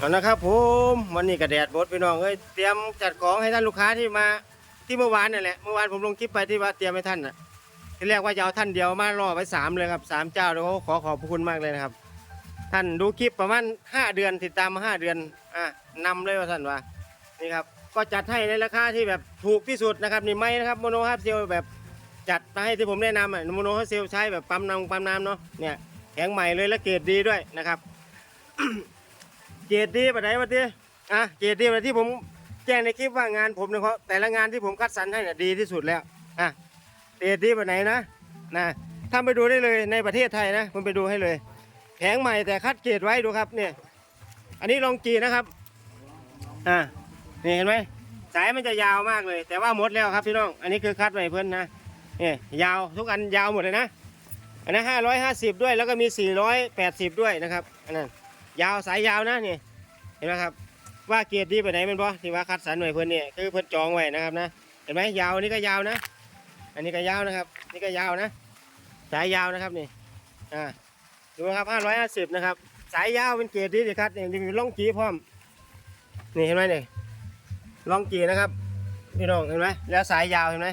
เอานะครับผมวันนี้กระแดดบดพี่น้องเอ้ยเตรียมจัดของให้ท่านลูกค้าที่มาที่เมื่อวานนี่นแหละเมื่อวานผมลงคลิปไปที่ว่าเตรียมให้ท่านน่ะที่แรกว่าจะเอาท่านเดียวมารอไว้สามเลยครับสามเจ้าแล้วขอขอบพระคุณมากเลยนะครับ ท่านดูคลิปประมาณห้าเดือนติดตามมาห้าเดือนอะนำเลยว่าท่านว่านี่ครับก็จัดให้ในราคาที่แบบถูกที่สุดนะครับนี่ไม่นะครับโมโนฮาร์เซลแบบจัดมาให้ที่ผมแนะนำอะโมโนฮาร์เซลใช้แบบปั๊มน้ำปั๊มน้ำเนาะเนี่ยแข็งใหม่เลยและเกรดดีด้วยนะครับ เกรดดีปะไหนวะทีอะเกรดดีปะที่ผมแจ้งในคลิปว่างานผมเนี่ยเขาแต่ละงานที่ผมคัดสรรให้เนี่ยดีที่สุดแล้วอะเกรดดีปะไหนนะนะถ้าไปดูได้เลยในประเทศไทยนะผมไปดูให้เลยแผงใหม่แต่คัดเกรดไว้ดูครับเนี่ยอันนี้ลองจีนะครับอ่านี่เห็นไหมสายมันจะยาวมากเลย แต่ว่าหมดแล้วครับพี่น้อง อันนี้คือคัดไว้เพื่อนนะนี่ยาวทุกอันยาวหมดเลยนะอันนั้นห้าร้อยห้าสิบด้วยแล้วก็มีสี่ร้อยแปดสิบด้วยนะครับอันนั้น ยาวสายยาวนะนี่เห็นไหมครับ ว่าเกียรดดีไปไหนเป็นเพราะที่ว่าคัดสรรไว้เพื่อนเนี่ยคือเพื่อนจองไว้นะครับนะเห็นไหมยาวนนี้ก็ยาวนะ อันนี้ก็ยาวนะครับ นี่ก็ยาวนะ สายยาวนะครับนี่อ่าดูนะครับ550นะครับ สายยาวเป็นเกียรดดีสิครับนี่มีล่องจีพร้อมนี่เห็นไหมนี่ล่องจีนะครับพี่น้องเห็นไหมแล้วสายยาวเห็นไหม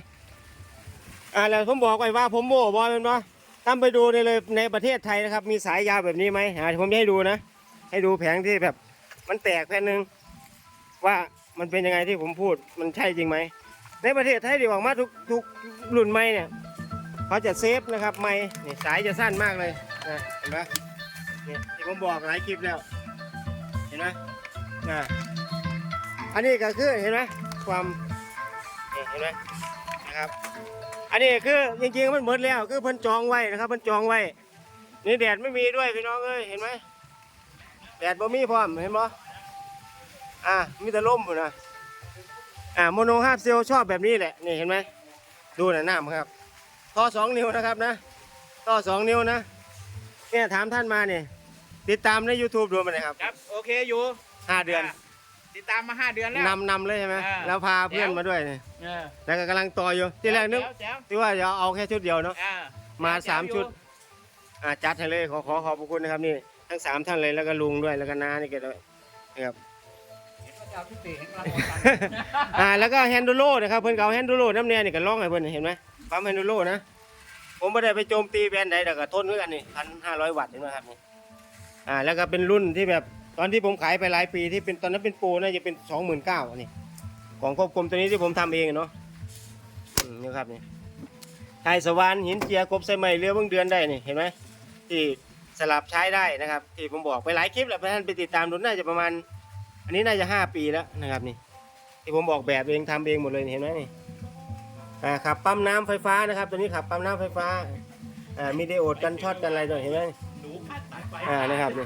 อ่าแล้วผมบอกไว้ว่าผมโม่บอยเป็นปะตามไปดูในเลยในประเทศไทยนะครับ มีสายยาวแบบนี้ไหมอ่าผมจะให้ดูนะ ให้ดูแผงที่แบบ มันแตกแผ่นหนึ่งว่ามันเป็นยังไงที่ผมพูดมันใช่จริงไหม ในประเทศไทยที่ออกมาทุกทุกรุ่นใหม่เนี่ยเขาจะเซฟนะครับไม่นี่สายจะสั้นมากเลยนะเห็นไหมนี่ที่ผมบอกหลายคลิปแล้ว เห็นไหมนะอันนี้ก็คือเห็นไหมความเห็นไหมนะครับอันนี้คือจริงๆมันหมดแล้วคือเพิ่นจองไว้นะครับเพิ่นจองไว้นี่แดดไม่มีด้วยพี่น้องเอ้ยเห็นไหม แดดบ่มีพร้อมเห็นบ่อ่ามีแต่ลมอยู่นะอ่าโมโนฮาร์เซลชอบแบบนี้แหละนี่เห็นไหมดูหน่ะน้ำครับต่อสองนิ้วนะครับนะต่อสองนิ้วนะเนี่ยถามท่านมาเนี่ยติดตามใน YouTube ดูมาเลยครับครับ โอเคอยู่ห้าเดือน ติดตามมาห้าเดือนแล้ว นำนำเลยใช่ไหมอ่าแล้วพาเพื่อนมาด้วยเนี่ยเออแล้วก็กำลังต่ออยู่ที่แรกนึกแจ๋วแจ๋วที่ว่าจะเอาแค่ชุดเดียวเนาะอ่ามาแจ๋วสามอยู่ชุด อ่าจัดให้เลยขอขอขอบพระคุณนะครับนี่ ทั้งสามท่านเลยแล้วก็ลุงด้วยแล้วก็น้านี่ก็ด้วยนะครับเจ้าที่เตะให้เราอ่าแล้วก็แฮนดูโลนะครับเพิ่นก็เอาแฮนดูโลน้ำเนี่ยนี่ก็ร้องให้เพิ่นเห็นไหมปั๊มแฮนดูโลนะ ผมไม่ได้ไปโจมตีแบรนด์ใดแต่ก็ทนด้วยกันนี่พันห้าร้อยวัตต์เห็นไหมครับนี่อ่าแล้วก็เป็นรุ่นที่แบบตอนที่ผมขายไปหลายปีที่เป็นตอนนั้นเป็นโปรน่าจะเป็นสองหมื่นเก้านี่ของควบคุมตัวนี้ที่ผมทำเองเนาะอืมนี่ครับนี่ไทยสวรรค์หินเจียกบใส่ไม้เรือเบิ่งเดือนได้นี่เห็นไหมที่ สลับใช้ได้นะครับ ที่ผมบอกไปหลายคลิปแล้วท่านไปติดตามดูน่าจะประมาณ อันนี้น่าจะห้าปีแล้วนะครับนี่ ที่ผมบอกแบบเองทำเองหมดเลยเห็นไหมนี่อ่าขับปั๊มน้ำไฟฟ้านะครับตัวนี้ขับปั๊มน้ำไฟฟ้าอ่ามีไดโอดกันช็อตกันอะไรด้วยเห็นไหมอ่านะครับนี่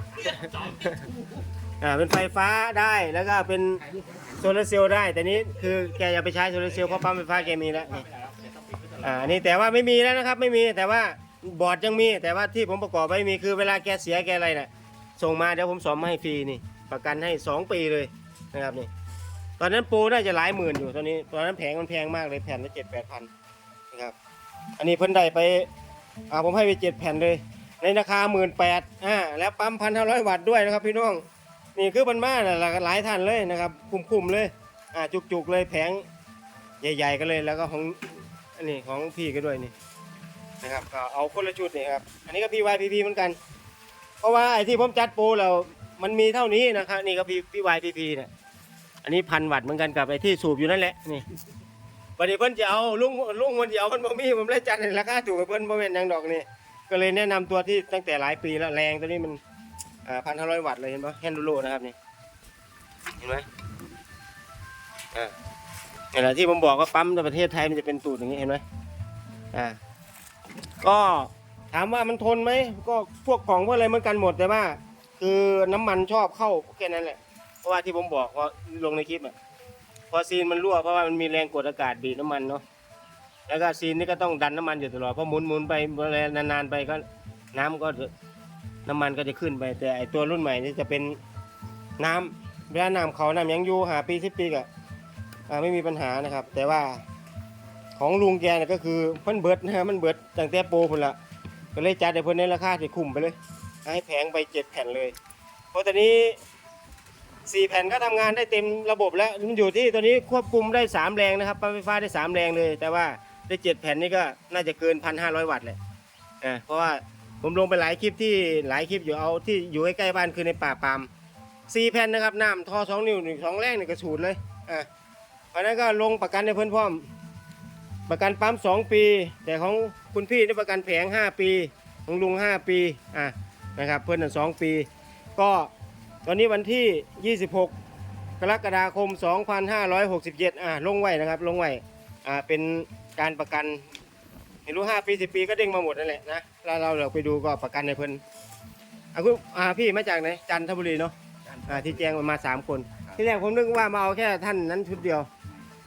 อ่าเป็นไฟฟ้าได้แล้วก็เป็นโซลาร์เซลล์ได้ แต่นี้คือแกอย่าไปใช้โซลาร์เซลล์เพราะปั๊มไฟฟ้าแกมีแล้วนี่อ่านี่แต่ว่าไม่มีแล้วนะครับ ไม่มีแต่ว่า บอร์ดยังมี แต่ว่าที่ผมประกอบไว้มีคือเวลาแกเสียแกอะไรน่ะส่งมาเดี๋ยวผมสอมให้ฟรีนี่ ประกันให้สองปีเลยนะครับนี่ตอนนั้นปูน่าจะหลายหมื่นอยู่ตอนนี้ตอนนั้นแผงมันแพงมากเลยแผ่นละเจ็ดแปดพันนะครับอันนี้เพิ่นได้ไปอ่าผมให้ไปเจ็ดแผ่นเลย ในราคาหมื่นแปดอ่าแล้วปั๊มพันห้าร้อยวัตต์ด้วยนะครับพี่น้องนี่คือมันมาน่ะหลายท่านเลยนะครับคุ้มๆเลยอ่าจุกๆเลยแผงใหญ่ ๆ กันเลยแล้วก็ของอันนี้ของพี่ก็ด้วยนี่ นะครับก็เอาคนละชุดนี่ครับอันนี้ก็ PYPP เหมือนกัน เพราะว่าไอ้ที่ผมจัดโปรแล้วมันมีเท่านี้นะครับนี่ก็ PYPP เนี่ยอันนี้พันวัตต์เหมือนกันกับไอ้ที่สูบอยู่นั่นแหละนี่วันนี้เพิ่นจะเอาลุงลุงมันจะเอามันบ่มีผมเลยจัดในราคาถูกกับเพิ่นบ่แม่นหยังดอกนี่ก็เลยแนะนำตัวที่ตั้งแต่หลายปีแล้วแรงตัวนี้มันพันห้าร้อยวัตต์เลยเห็นปะแฮนดูโลนะครับนี่เห็นไหมอ่านี่แหละที่ผมบอกว่าปั๊มในประเทศไทยมันจะเป็นตูดอย่างนี้เห็นไหมอ่า ก็ถามว่ามันทนไหมก็พวกของพวกอะไรเหมือนกันหมดแต่ว่า คือน้ำมันชอบเข้าแค่นั้นแหละ เพราะว่าที่ผมบอกว่าลงในคลิปอะพอซีนมันรั่วเพราะว่ามันมีแรงกดอากาศบีบน้ำมันเนาะแล้วก็ซีนนี่ก็ต้องดันน้ำมันอยู่ตลอดเพราะหมุนหมุนไปนานๆไปก็น้ำก็น้ำมันก็จะขึ้นไป แต่ไอตัวรุ่นใหม่นี่จะเป็นน้ำเวลาน้ำเขาน้ำยังอยู่หาปีสิบปีก็อ่าไม่มีปัญหานะครับ แต่ว่า ของลุงแกเนี่ยก็คือเพิ่นเบิดนะฮะมันเบิดตั้งแต่โปรพุ่นละก็เลยจัดให้เพิ่นในราคาที่คุ้มไปเลย ให้แผงไปเจ็ดแผ่นเลย เพราะตอนนี้สี่แผ่นก็ทำงานได้เต็มระบบแล้วมันอยู่ที่ตัวนี้ควบคุมได้สามแรงนะครับปั๊มไฟฟ้าได้สามแรงเลย แต่ว่าได้เจ็ดแผ่นนี่ก็น่าจะเกินพันห้าร้อยวัตต์เลยเพราะว่าผมลงไปหลายคลิปที่หลายคลิปอยู่เอาที่อยู่ใกล้ๆบ้านคือในป่าปามสี่แผ่นนะครับน้ำทอสองนิ้วหนึ่งสองแรงนี่กระสูดเลยอ่าเพราะฉะนั้นก็ลงประกันในเพื่อนพร้อม ประกันปั๊มสองปี แต่ของคุณพี่ได้ประกันแผงห้าปี ของลุงห้าปีอะนะครับเพื่อนนะสองปี ก็ตอนนี้วันที่ 26 กรกฎาคม 2567อ่าลงไว้นะครับลงไว้อ่าเป็นการประกันไม่รู้ 5 ปี 10 ปีก็เด้งมาหมดนั่นแหละนะแล้วเราเราไปดูก็ประกันในเพิ่นอะคุณอ่าพี่มาจากไหนจันทบุรีเนาะอ่าที่แจ้งมามาสามคน ที่แรกผมนึกว่ามาเอาแค่ท่านนั้นชุดเดียว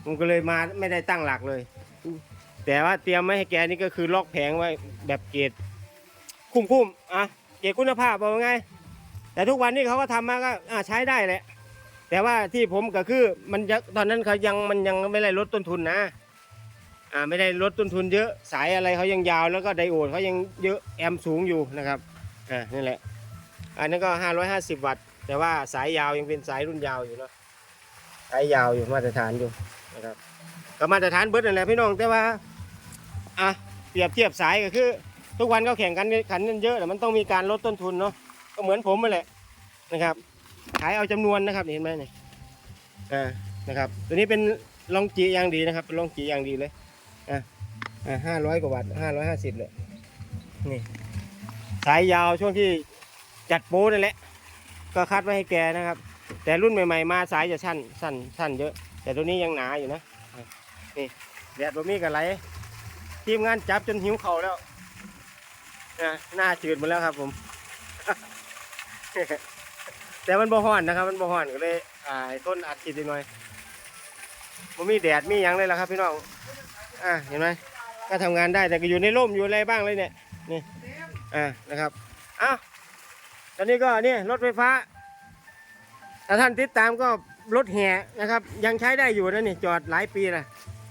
ผมก็เลยมาไม่ได้ตั้งหลักเลย แต่ว่าเตรียมไว้ให้แกนี่ก็คือล็อกแผงไว้แบบเกรดคุ้มๆอะเกรดคุณภาพเอาไง แต่ทุกวันนี้เขาก็ทำมาก็อ่าใช้ได้แหละ แต่ว่าที่ผมก็คือมันตอนนั้นเขายังมันยังไม่ได้ลดต้นทุนนะอ่าไม่ได้ลดต้นทุนเยอะสายอะไรเขายังยาวแล้วก็ไดโอดเขายังเยอะแอมสูงอยู่นะครับอ่านี่แหละ อันนั้นก็ 550 วัตต์ แต่ว่าสายยาวยังเป็นสายรุ่นยาวอยู่เนาะสายยาวอยู่มาตรฐานอยู่นะครับ ก็มาตรฐานเบิร์ดนั่นแหละพี่น้องแต่ว่าอะเปรียบเทียบสายก็คือ ทุกวันเขาแข่งกันขันกันเยอะแต่มันต้องมีการลดต้นทุนเนาะก็เหมือนผมนั่นแหละนะครับ ขายเอาจำนวนนะครับเห็นไหมเนี่ยอ่านะครับ ตัวนี้เป็นลองจีอย่างดีนะครับเป็นลองจีอย่างดีเลยอะอ่าห้าร้อยกว่าวัตต์ห้าร้อยห้าสิบเลยนี่สายยาวช่วงที่จัดโป้นั่นแหละ ก็คัดไว้ให้แกนะครับ แต่รุ่นใหม่ ๆ มาสายจะสั้นสั้นสั้นเยอะ แต่ตัวนี้ยังหนาอยู่นะ นี่แดดบ่มีกันไหลทีมงานจับจนหิวเข่าแล้วนะหน้าจืดหมดแล้วครับ ผม แต่มันบ่ฮ้อนนะครับ มันบ่ฮ้อนก็เลยอ่าต้นอัดฉีดอีกหน่อยบ่มีแดดมีหยังเลยล่ะครับ พี่น้องอ่าเห็นไหมก็ทำงานได้แต่ก็อยู่ในร่มอยู่อะไรบ้างเลยเนี่ยนี่อ่านะครับอ้าวตอนนี้ก็นี่รถไฟฟ้าถ้าท่านติดตามก็รถแห่นะครับ ยังใช้ได้อยู่นะนี่จอดหลายปีนะ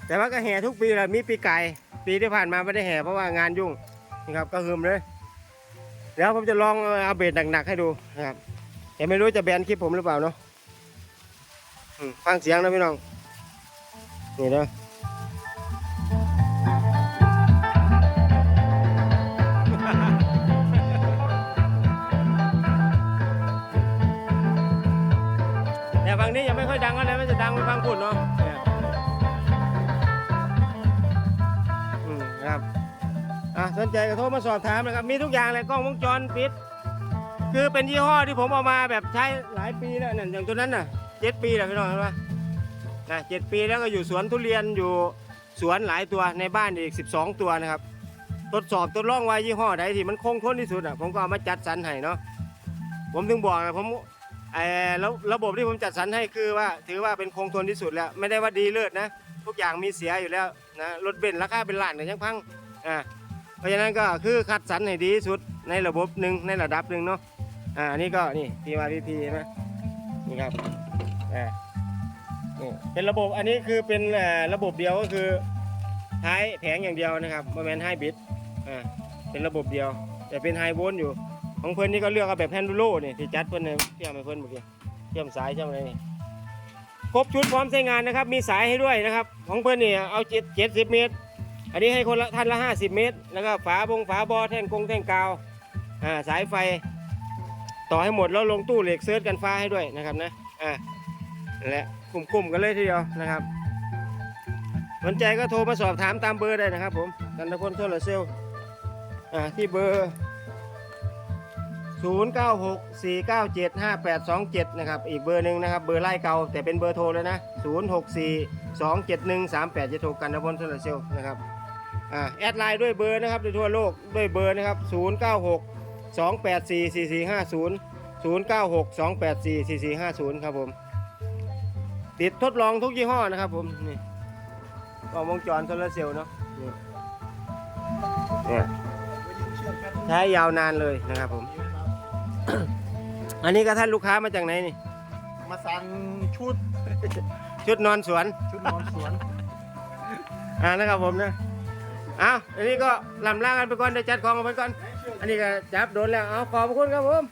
แต่ว่าก็แห่ทุกปีแหละมีปีไก่ปีที่ผ่านมาไม่ได้แห่เพราะว่างานยุ่งนะครับก็หืมเลยเดี๋ยวผมจะลองเอาเบสหนักๆให้ดูนะครับแต่ไม่รู้จะแบนคลิปผมหรือเปล่าเนาะฟังเสียงนะพี่น้องนี่เด้อแต่ฟังนี้ยังไม่ค่อยดังอะไรมันจะดังไปฟังพูดเนาะ นะครับอะสนใจก็โทรมาสอบถามนะครับมีทุกอย่างเลยกล้องวงจรปิด คือเป็นยี่ห้อที่ผมเอามาแบบใช้หลายปีแล้วนั่นอย่างตัวนั้นน่ะเจ็ดปีแล้วพี่น้องเห็นปะนะเจ็ดปีแล้วก็อยู่สวนทุเรียนอยู่สวนหลายตัวในบ้านอีก 12 ตัวนะครับทดสอบทดลองว่ายี่ห้อใดที่มันคงทนที่สุดอะผมก็เอามาจัดสรรให้เนาะผมถึงบอกนะผมไอ้แล้วระบบที่ผมจัดสรรให้คือว่า ถือว่าเป็นคงทนที่สุดแล้ว ไม่ได้ว่าดีเลิศนะ ทุกอย่างมีเสียอยู่แล้ว นะรถเบนซ์ราคาเป็นล้านแต่ยังพังอ่าเพราะฉะนั้นก็คือคัดสรรให้ดีที่สุดในระบบหนึ่งในระดับหนึ่งเนาะอ่านนี้ก็นี่พีวาพีพีใช่ไหมนี่ครับอ่านี่เป็นระบบอันนี้คือเป็นอ่อระบบเดียวก็คือท้ายแผงอย่างเดียวนะครับโมเมนต์ไฮบิดอ่าเป็นระบบเดียว แต่เป็นไฮโวลต์อยู่ ของเพื่อนนี่ก็เลือกเอาแบบแฮนดูโลนี่ที่จัดเพื่อนเนี่ยเทียมให้เพื่อนเมื่อกี้เทียมสายเทียมอะไรนี่ ครบชุดพร้อมใช้งานนะครับ มีสายให้ด้วยนะครับ ของเพื่อนนี่เอาเจ็ดเจ็ดสิบเมตร อันนี้ให้คนละท่านละ50เมตร แล้วก็ฝาบงฝาบอแท่นกงแท่นกาวอ่าสายไฟ ต่อให้หมดแล้วลงตู้เหล็กเซิร์ชกันฟ้าให้ด้วยนะครับนะอ่านั่แหละคุ้มๆกันเลยทีเดียวนะครับ สนใจก็โทรมาสอบถามตามเบอร์ได้นะครับ ผมกันตะพลโซลาร์เซลล์อ่าที่เบอร์ 0964975827 นะครับ อีกเบอร์หนึ่งนะครับ เบอร์ไล่เก่าแต่เป็นเบอร์โทรแล้วนะ 06427138จะโทรกันนะพลโซลาร์เซลนะครับอ่าแอดไลน์ด้วยเบอร์นะครับโดยทั่วโลกด้วยเบอร์นะครับ 096 284 4450 096 284 4450 ครับผม ติดทดลองทุกยี่ห้อนะครับผม นี่กล้องวงจรโซลาเซลล์เนาะนี่เนี่ยใช้ยาวนานเลยนะครับผม อันนี้ก็ท่านลูกค้ามาจากไหนนี่ มาสั่งชุด ชุดนอนสวน ชุดนอนสวน อ่านะครับผมนะเอาอันนี้ก็ลำลากันไปก่อนเดี๋ยวจัดของกันไปก่อน อันนี้ก็จับโดนแล้ว เอาขอบคุณครับผม